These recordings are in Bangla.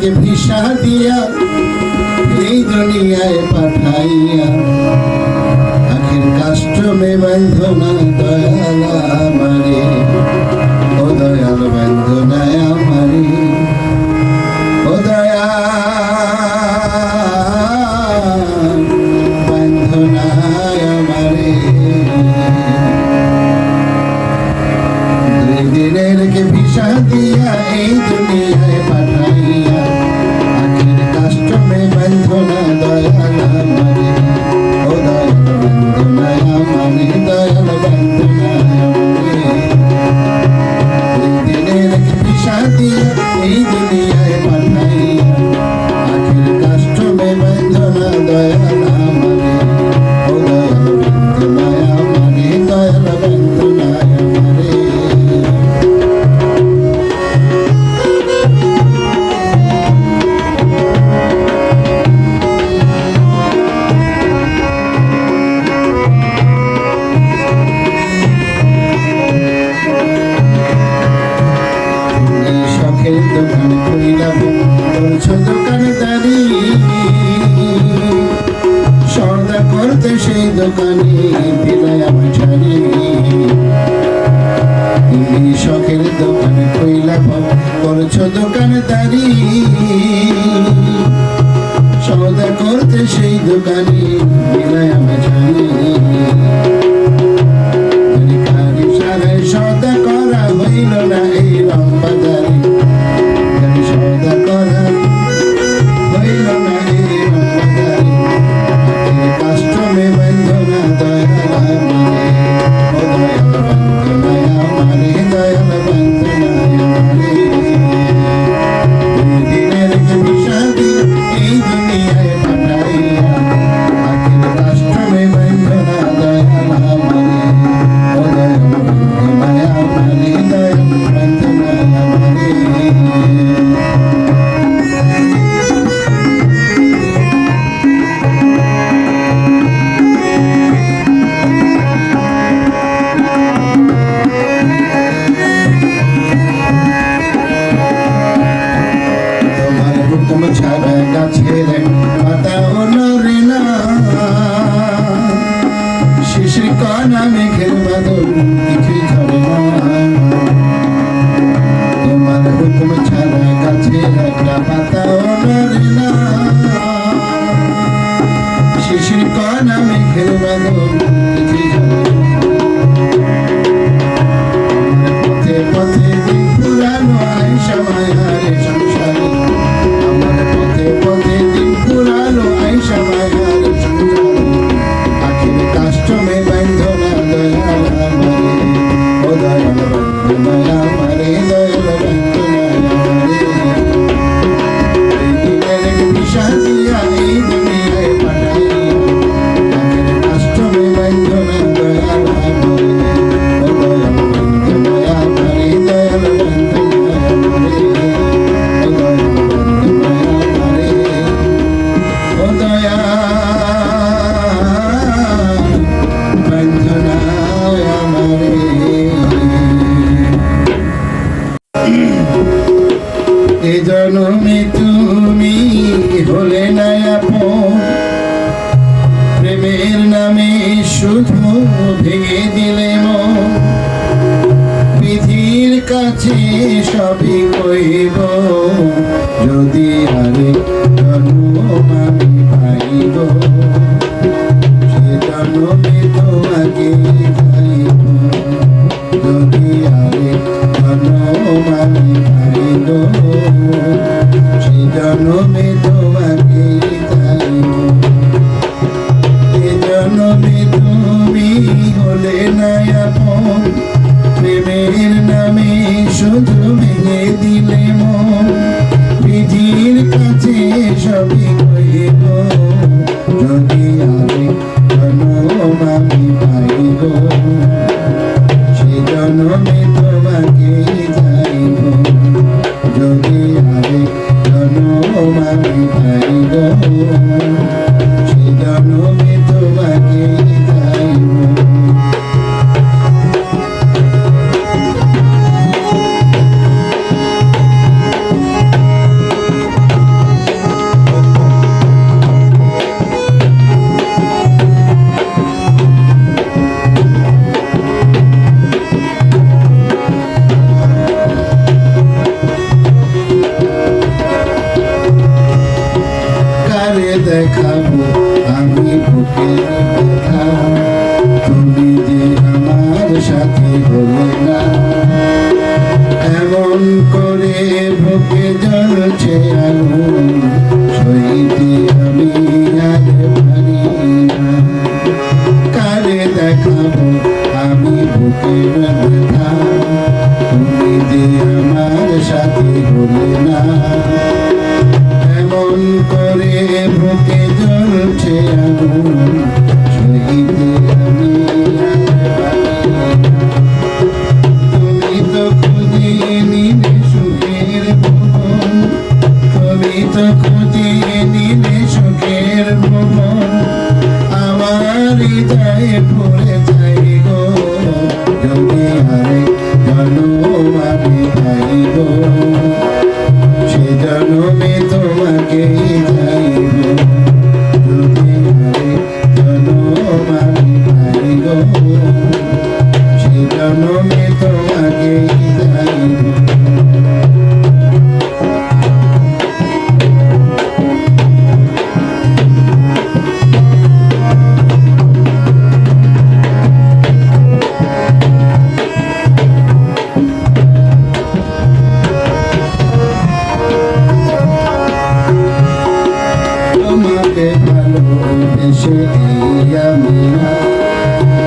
কে ভিসা দিয়া এই দুনিয়ায় পাঠাইয়া, আখের কাষ্টমে বান্ধনা দয়াল আমারে, ও দয়াল বান্ধনায় আমারে, ও দয়াল বান্ধনায় আমারে। দুই দিনের কে ভিসা দিয়া এই করছ দোকানদারি সদা করতে সেই দোকানে। শ্রীকানা মেঘের বাদল কিছুই হবে না তুমি হলে না প্রেমের নামে শুধু ভেঙে দিলে বিধির কাছে সবই কইব। যদি আরে জন্ম আমি পাইব। সে জন্মে তোমাকে সখী দেখাবো আমি বুকে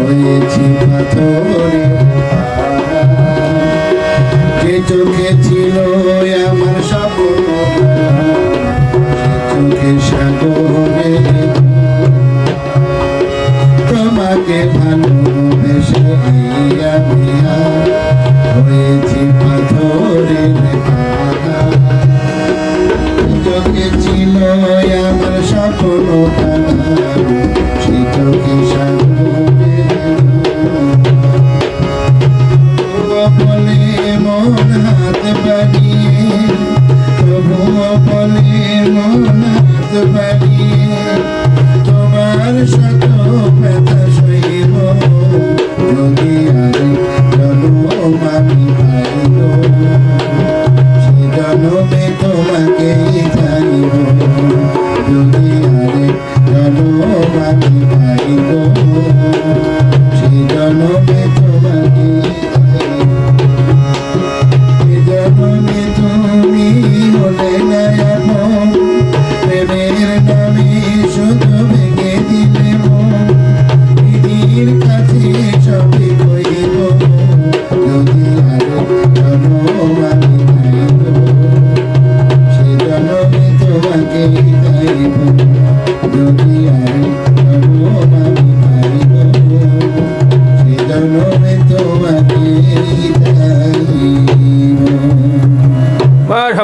হয়েছি পাথরে যে চোখে ছিল আমার স্বপ্ন?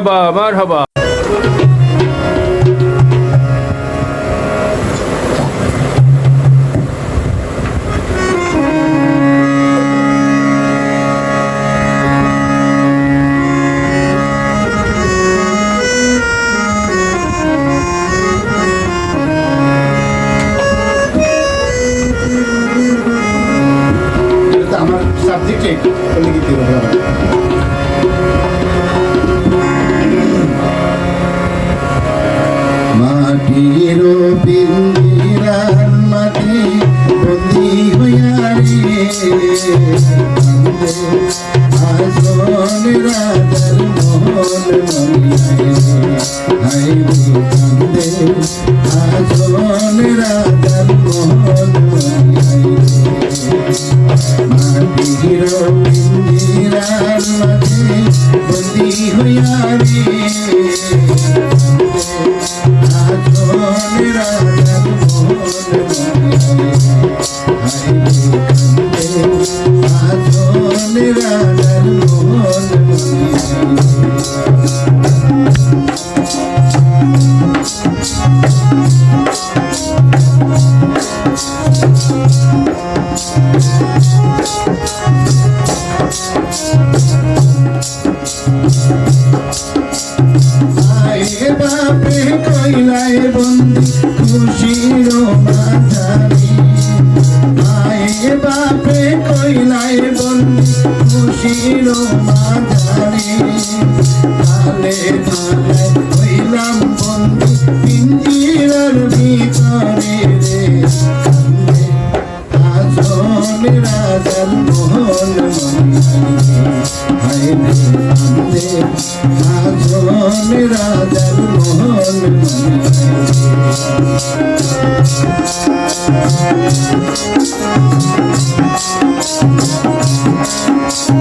Merhaba, merhaba. রাজার মহল মনে হাই